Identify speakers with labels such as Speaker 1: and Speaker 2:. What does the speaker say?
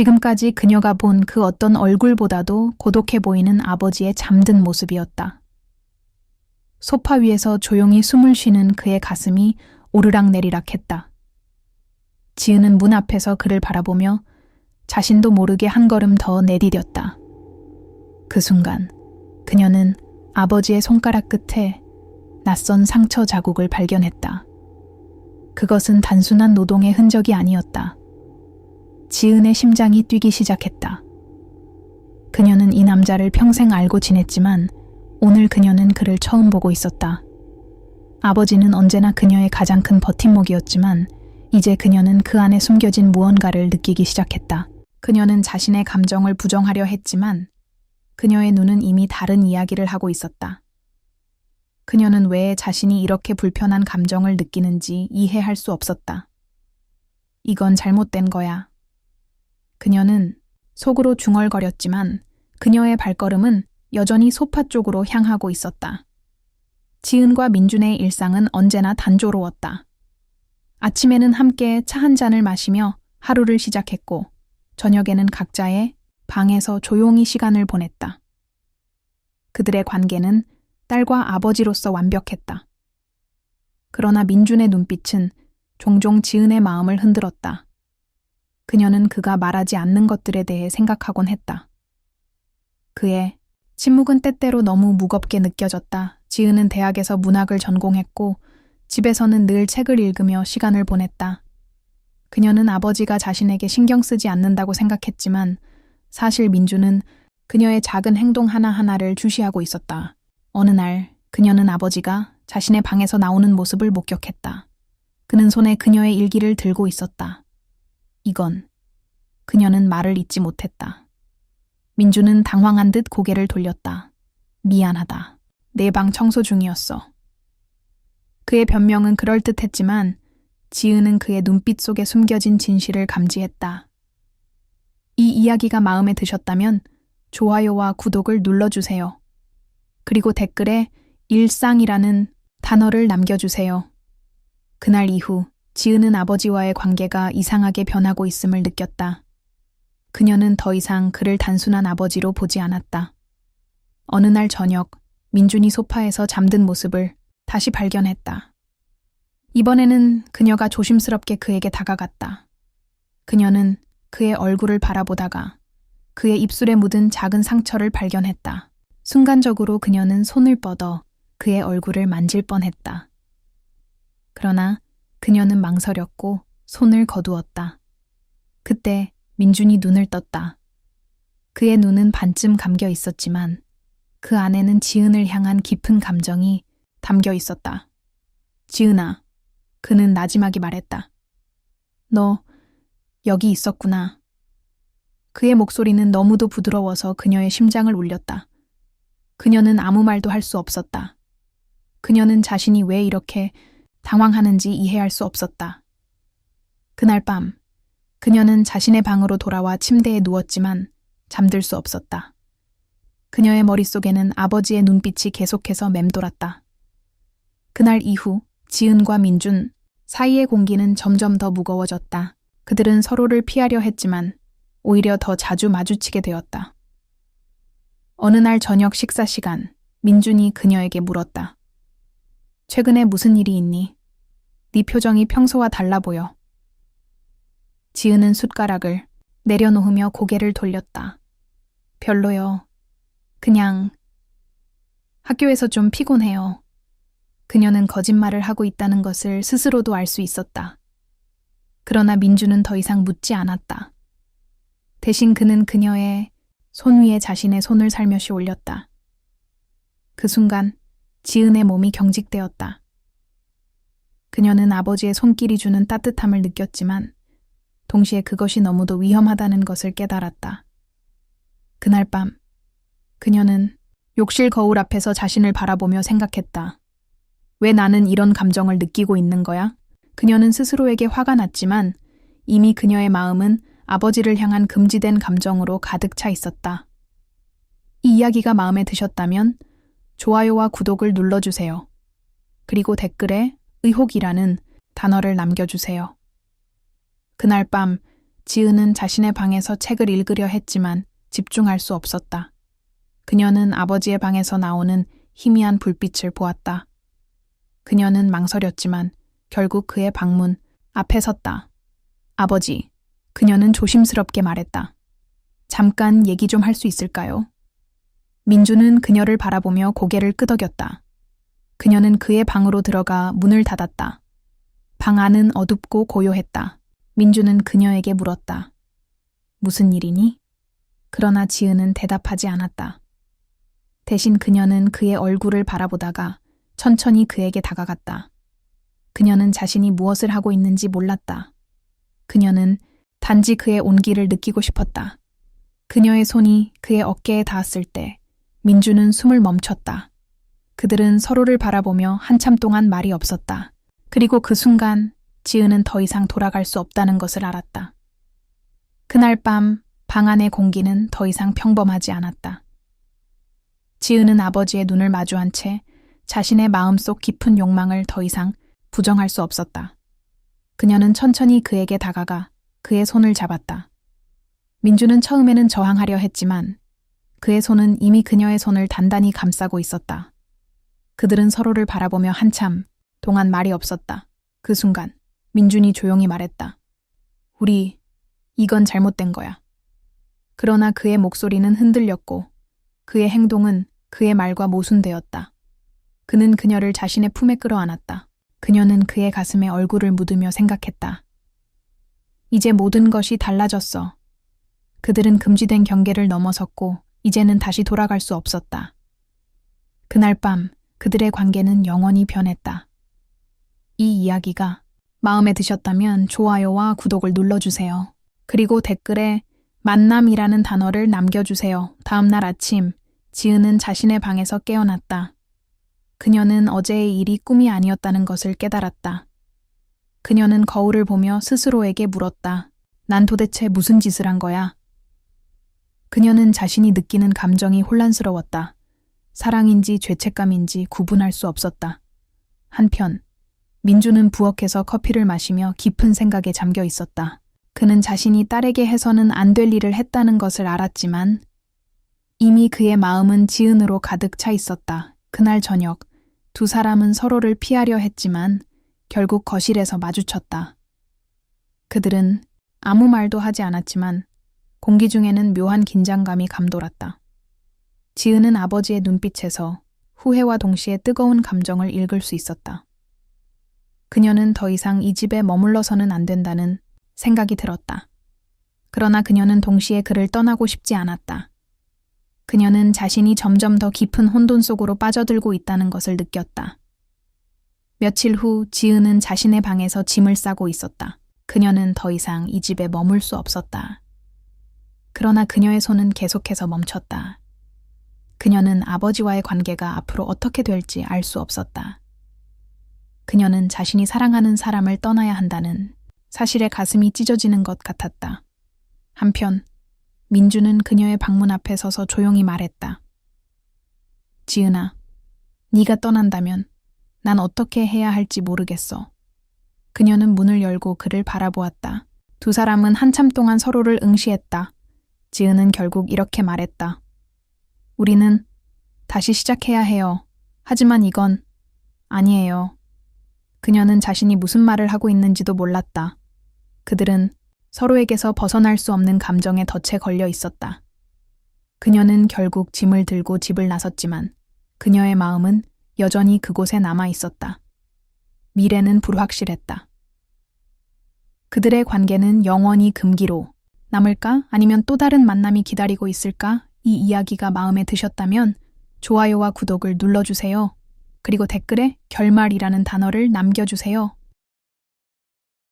Speaker 1: 지금까지 그녀가 본 그 어떤 얼굴보다도 고독해 보이는 아버지의 잠든 모습이었다. 소파 위에서 조용히 숨을 쉬는 그의 가슴이 오르락 내리락 했다. 지은은 문 앞에서 그를 바라보며 자신도 모르게 한 걸음 더 내디뎠다. 그 순간 그녀는 아버지의 손가락 끝에 낯선 상처 자국을 발견했다. 그것은 단순한 노동의 흔적이 아니었다. 지은의 심장이 뛰기 시작했다. 그녀는 이 남자를 평생 알고 지냈지만 오늘 그녀는 그를 처음 보고 있었다. 아버지는 언제나 그녀의 가장 큰 버팀목이었지만 이제 그녀는 그 안에 숨겨진 무언가를 느끼기 시작했다. 그녀는 자신의 감정을 부정하려 했지만 그녀의 눈은 이미 다른 이야기를 하고 있었다. 그녀는 왜 자신이 이렇게 불편한 감정을 느끼는지 이해할 수 없었다. 이건 잘못된 거야. 그녀는 속으로 중얼거렸지만 그녀의 발걸음은 여전히 소파 쪽으로 향하고 있었다. 지은과 민준의 일상은 언제나 단조로웠다. 아침에는 함께 차 한 잔을 마시며 하루를 시작했고, 저녁에는 각자의 방에서 조용히 시간을 보냈다. 그들의 관계는 딸과 아버지로서 완벽했다. 그러나 민준의 눈빛은 종종 지은의 마음을 흔들었다. 그녀는 그가 말하지 않는 것들에 대해 생각하곤 했다. 그의 침묵은 때때로 너무 무겁게 느껴졌다. 지은은 대학에서 문학을 전공했고 집에서는 늘 책을 읽으며 시간을 보냈다. 그녀는 아버지가 자신에게 신경 쓰지 않는다고 생각했지만 사실 민주는 그녀의 작은 행동 하나하나를 주시하고 있었다. 어느 날 그녀는 아버지가 자신의 방에서 나오는 모습을 목격했다. 그는 손에 그녀의 일기를 들고 있었다. 이건 그녀는 말을 잇지 못했다. 민주는 당황한 듯 고개를 돌렸다. 미안하다. 내 방 청소 중이었어. 그의 변명은 그럴듯했지만 지은은 그의 눈빛 속에 숨겨진 진실을 감지했다. 이 이야기가 마음에 드셨다면 좋아요와 구독을 눌러주세요. 그리고 댓글에 일상이라는 단어를 남겨주세요. 그날 이후 지은은 아버지와의 관계가 이상하게 변하고 있음을 느꼈다. 그녀는 더 이상 그를 단순한 아버지로 보지 않았다. 어느 날 저녁, 민준이 소파에서 잠든 모습을 다시 발견했다. 이번에는 그녀가 조심스럽게 그에게 다가갔다. 그녀는 그의 얼굴을 바라보다가 그의 입술에 묻은 작은 상처를 발견했다. 순간적으로 그녀는 손을 뻗어 그의 얼굴을 만질 뻔했다. 그러나 그녀는 망설였고 손을 거두었다. 그때 민준이 눈을 떴다. 그의 눈은 반쯤 감겨 있었지만 그 안에는 지은을 향한 깊은 감정이 담겨 있었다. 지은아, 그는 나지막이 말했다. 너 여기 있었구나. 그의 목소리는 너무도 부드러워서 그녀의 심장을 울렸다. 그녀는 아무 말도 할 수 없었다. 그녀는 자신이 왜 이렇게 당황하는지 이해할 수 없었다. 그날 밤, 그녀는 자신의 방으로 돌아와 침대에 누웠지만 잠들 수 없었다. 그녀의 머릿속에는 아버지의 눈빛이 계속해서 맴돌았다. 그날 이후 지은과 민준 사이의 공기는 점점 더 무거워졌다. 그들은 서로를 피하려 했지만 오히려 더 자주 마주치게 되었다. 어느 날 저녁 식사 시간, 민준이 그녀에게 물었다. 최근에 무슨 일이 있니? 네 표정이 평소와 달라 보여. 지은은 숟가락을 내려놓으며 고개를 돌렸다. 별로요. 그냥 학교에서 좀 피곤해요. 그녀는 거짓말을 하고 있다는 것을 스스로도 알 수 있었다. 그러나 민주는 더 이상 묻지 않았다. 대신 그는 그녀의 손 위에 자신의 손을 살며시 올렸다. 그 순간 지은의 몸이 경직되었다. 그녀는 아버지의 손길이 주는 따뜻함을 느꼈지만 동시에 그것이 너무도 위험하다는 것을 깨달았다. 그날 밤 그녀는 욕실 거울 앞에서 자신을 바라보며 생각했다. 왜 나는 이런 감정을 느끼고 있는 거야? 그녀는 스스로에게 화가 났지만 이미 그녀의 마음은 아버지를 향한 금지된 감정으로 가득 차 있었다. 이 이야기가 마음에 드셨다면 좋아요와 구독을 눌러주세요. 그리고 댓글에 의혹이라는 단어를 남겨주세요. 그날 밤 지은은 자신의 방에서 책을 읽으려 했지만 집중할 수 없었다. 그녀는 아버지의 방에서 나오는 희미한 불빛을 보았다. 그녀는 망설였지만 결국 그의 방문 앞에 섰다. 아버지, 그녀는 조심스럽게 말했다. 잠깐 얘기 좀 할 수 있을까요? 민주는 그녀를 바라보며 고개를 끄덕였다. 그녀는 그의 방으로 들어가 문을 닫았다. 방 안은 어둡고 고요했다. 민주는 그녀에게 물었다. 무슨 일이니? 그러나 지은은 대답하지 않았다. 대신 그녀는 그의 얼굴을 바라보다가 천천히 그에게 다가갔다. 그녀는 자신이 무엇을 하고 있는지 몰랐다. 그녀는 단지 그의 온기를 느끼고 싶었다. 그녀의 손이 그의 어깨에 닿았을 때 민주는 숨을 멈췄다. 그들은 서로를 바라보며 한참 동안 말이 없었다. 그리고 그 순간 지은은 더 이상 돌아갈 수 없다는 것을 알았다. 그날 밤 방 안의 공기는 더 이상 평범하지 않았다. 지은은 아버지의 눈을 마주한 채 자신의 마음속 깊은 욕망을 더 이상 부정할 수 없었다. 그녀는 천천히 그에게 다가가 그의 손을 잡았다. 민주는 처음에는 저항하려 했지만 그의 손은 이미 그녀의 손을 단단히 감싸고 있었다. 그들은 서로를 바라보며 한참 동안 말이 없었다. 그 순간 민준이 조용히 말했다. 우리 이건 잘못된 거야. 그러나 그의 목소리는 흔들렸고 그의 행동은 그의 말과 모순되었다. 그는 그녀를 자신의 품에 끌어안았다. 그녀는 그의 가슴에 얼굴을 묻으며 생각했다. 이제 모든 것이 달라졌어. 그들은 금지된 경계를 넘어섰고 이제는 다시 돌아갈 수 없었다. 그날 밤 그들의 관계는 영원히 변했다. 이 이야기가 마음에 드셨다면 좋아요와 구독을 눌러주세요. 그리고 댓글에 만남이라는 단어를 남겨주세요. 다음날 아침, 지은은 자신의 방에서 깨어났다. 그녀는 어제의 일이 꿈이 아니었다는 것을 깨달았다. 그녀는 거울을 보며 스스로에게 물었다. 난 도대체 무슨 짓을 한 거야? 그녀는 자신이 느끼는 감정이 혼란스러웠다. 사랑인지 죄책감인지 구분할 수 없었다. 한편, 민주는 부엌에서 커피를 마시며 깊은 생각에 잠겨 있었다. 그는 자신이 딸에게 해서는 안 될 일을 했다는 것을 알았지만 이미 그의 마음은 지은으로 가득 차 있었다. 그날 저녁 두 사람은 서로를 피하려 했지만 결국 거실에서 마주쳤다. 그들은 아무 말도 하지 않았지만 공기 중에는 묘한 긴장감이 감돌았다. 지은은 아버지의 눈빛에서 후회와 동시에 뜨거운 감정을 읽을 수 있었다. 그녀는 더 이상 이 집에 머물러서는 안 된다는 생각이 들었다. 그러나 그녀는 동시에 그를 떠나고 싶지 않았다. 그녀는 자신이 점점 더 깊은 혼돈 속으로 빠져들고 있다는 것을 느꼈다. 며칠 후 지은은 자신의 방에서 짐을 싸고 있었다. 그녀는 더 이상 이 집에 머물 수 없었다. 그러나 그녀의 손은 계속해서 멈췄다. 그녀는 아버지와의 관계가 앞으로 어떻게 될지 알 수 없었다. 그녀는 자신이 사랑하는 사람을 떠나야 한다는 사실에 가슴이 찢어지는 것 같았다. 한편 민주는 그녀의 방문 앞에 서서 조용히 말했다. 지은아, 네가 떠난다면 난 어떻게 해야 할지 모르겠어. 그녀는 문을 열고 그를 바라보았다. 두 사람은 한참 동안 서로를 응시했다. 지은은 결국 이렇게 말했다. 우리는 다시 시작해야 해요. 하지만 이건 아니에요. 그녀는 자신이 무슨 말을 하고 있는지도 몰랐다. 그들은 서로에게서 벗어날 수 없는 감정에 덫에 걸려 있었다. 그녀는 결국 짐을 들고 집을 나섰지만 그녀의 마음은 여전히 그곳에 남아 있었다. 미래는 불확실했다. 그들의 관계는 영원히 금기로 남을까? 아니면 또 다른 만남이 기다리고 있을까? 이 이야기가 마음에 드셨다면 좋아요와 구독을 눌러주세요. 그리고 댓글에 결말이라는 단어를 남겨주세요.